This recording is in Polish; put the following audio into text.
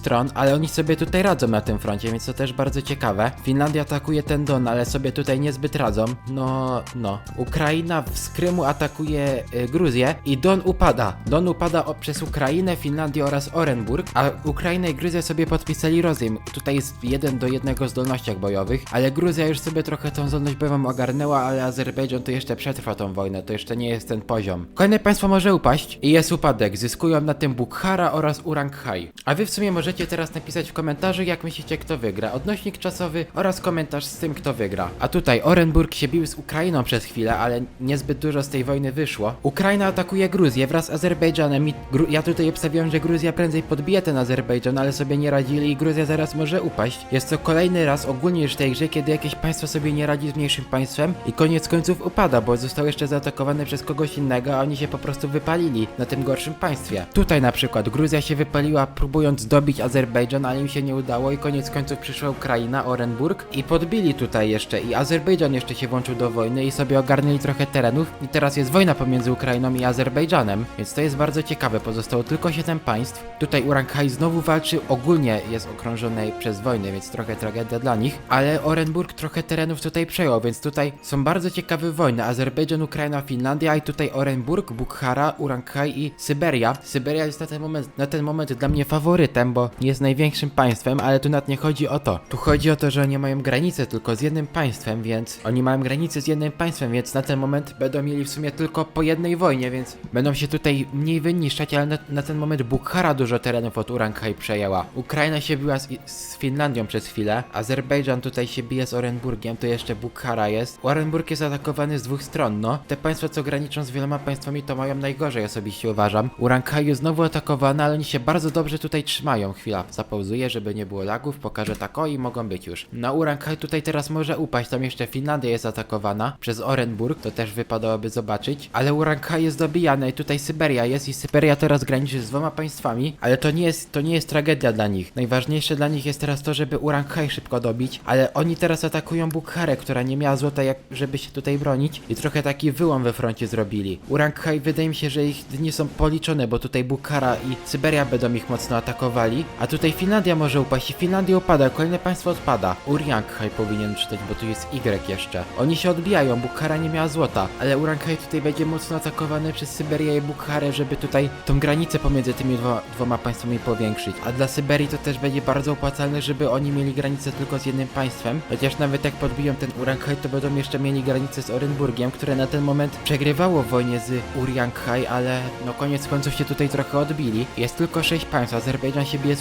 stron, ale oni sobie tutaj radzą na tym froncie, więc to też bardzo ciekawe. Finlandia atakuje ten Don, ale sobie tutaj niezbyt radzą. No, no. Ukraina z Krymu atakuje y, Gruzję i Don upada. Don upada przez Ukrainę, Finlandię oraz Orenburg, a Ukraina i Gruzja sobie podpisali rozejm. Tutaj jest jeden do jednego w zdolnościach bojowych, ale Gruzja już sobie trochę tą zdolność bojową ogarnęła, ale Azerbejdżan to jeszcze przetrwa tą wojnę, to jeszcze nie jest ten poziom. Kolejne państwo może upaść i jest upadek. Zyskują na tym Bukhara oraz Urang-hai. A wy w sumie możecie teraz napisać w komentarzu, jak myślicie, kto wygra. Odnośnik czasowy oraz komentarz z tym, kto wygra. A tutaj Orenburg się bił z Ukrainą przez chwilę, ale niezbyt dużo z tej wojny wyszło. Ukraina atakuje Gruzję wraz z Azerbejdżanem i Gru ja tutaj obstawiam, że Gruzja prędzej podbije ten Azerbejdżan, ale sobie nie radzili i Gruzja zaraz może upaść. Jest to kolejny raz ogólnie już w tej grze, kiedy jakieś państwo sobie nie radzi z mniejszym państwem i koniec końców upada, bo został jeszcze zaatakowane przez kogoś innego, a oni się po prostu wypalili na tym gorszym państwie. Tutaj na przykład Gruzja się wypaliła próbując dobić Azerbejdżan, ale im się nie udało i koniec końców przyszła Ukraina, Orenburg i podbili tutaj jeszcze i Azerbejdżan jeszcze się włączył do wojny i sobie ogarnęli trochę terenów i teraz jest wojna pomiędzy Ukrainą i Azerbejdżanem, więc to jest bardzo ciekawe, pozostało tylko 7 państw. Tutaj Urang-hai znowu walczy, ogólnie jest okrążony przez wojnę, więc trochę tragedia dla nich, ale Orenburg trochę terenów tutaj przejął, więc tutaj są bardzo ciekawe wojny. Azerbejdżan, Ukraina, Finlandia i tutaj Orenburg, Bukhara, Urang-hai i Syberia. Syberia jest na ten moment, na ten moment dla mnie faworytem, bo jest największym państwem, ale tu nawet nie chodzi o to. Tu chodzi o to, że oni mają granicę tylko z jednym państwem, więc oni mają granicę z jednym państwem, więc na ten moment będą mieli w sumie tylko po jednej wojnie, więc będą się tutaj mniej wyniszczać, ale na, na ten moment Bukhara dużo terenów od Urang-hai przejęła. Ukraina się biła z, z Finlandią przez chwilę, Azerbejdżan tutaj się bije z Orenburgiem, to jeszcze Bukhara jest. Orenburg jest atakowany z dwóch stron, no. Te państwa, co graniczą z wieloma państwami, to mają najgorzej osobiście uważam. Urang-hai jest znowu atakowana, ale oni się bardzo dobrze tutaj trzymają. Chwila, zapauzuję, żeby nie było lagów, pokażę tak, o i mogą być już. Na Urang-hai tutaj teraz może upaść, tam jeszcze Finlandia jest atakowana przez Orenburg, to też wypadałoby zobaczyć, ale Urang-hai jest dobijane i tutaj Syberia jest i Syberia teraz graniczy z dwoma państwami, ale to nie jest, to nie jest tragedia dla nich. Najważniejsze dla nich jest teraz to, żeby Urang-hai szybko dobić, ale oni teraz atakują Bukharę, która nie miała złota, jak, żeby się tutaj bronić i trochę taki wyłom we froncie zrobili. Urang-hai wydaje mi się, że ich dni są policzone, bo tutaj Bukhara i Syberia będą ich mocno atakowali, a tutaj Finlandia może upaść i Finlandia upada, kolejne państwo odpada. Urang-hai powinien czytać, bo tu jest Y jeszcze. Oni się odbijają, Bukhara nie miała złota, ale Urang-hai tutaj będzie mocno atakowany przez Syberię i Bukharę, żeby tutaj tą granicę pomiędzy tymi dwo, dwoma państwami powiększyć. A dla Syberii to też będzie bardzo opłacalne, żeby oni mieli granicę tylko z jednym państwem. Chociaż nawet jak podbiją ten Urang-hai, to będą jeszcze mieli granicę z Orenburgiem, które na ten moment przegrywało w wojnie z Urang-hai, ale no koniec końców się tutaj trochę odbili. Jest tylko sześć państw, Azerbejdżan się bije